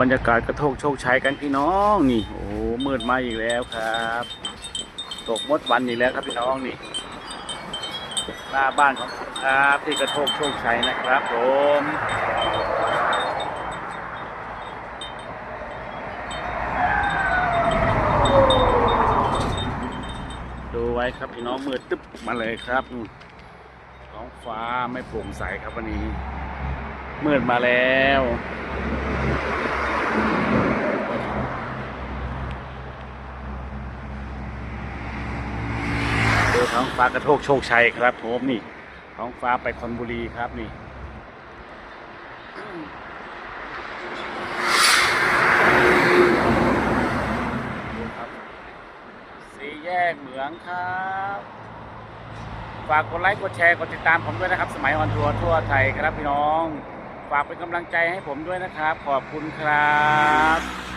บรรยากาศกระโทกโชคชัยกันพี่น้องนี่โอ้มืดมาอีกแล้วครับ ตกมดวันอีกแล้วครับพี่น้องนี่หน้าบ้านของผมครับที่กระโทกโชคชัยนะครับผมดูไว้ครับพี่น้องมืดตึ๊บมาเลยครับน้องฟ้าไม่โปร่งใสครับวันนี้มืดมาแล้ว ท้องฟ้ากระโทกโชคชัยครับผมนี่ท้องฟ้าไปคอนบุรีครับนี่สี่แยกเหมืองครับ ฝากกดไลค์กดแชร์กดติดตามผมด้วยนะครับ สมัยออนทัวร์ทั่วไทยครับพี่น้อง ฝากเป็นกำลังใจให้ผมด้วยนะครับ ขอบคุณครับ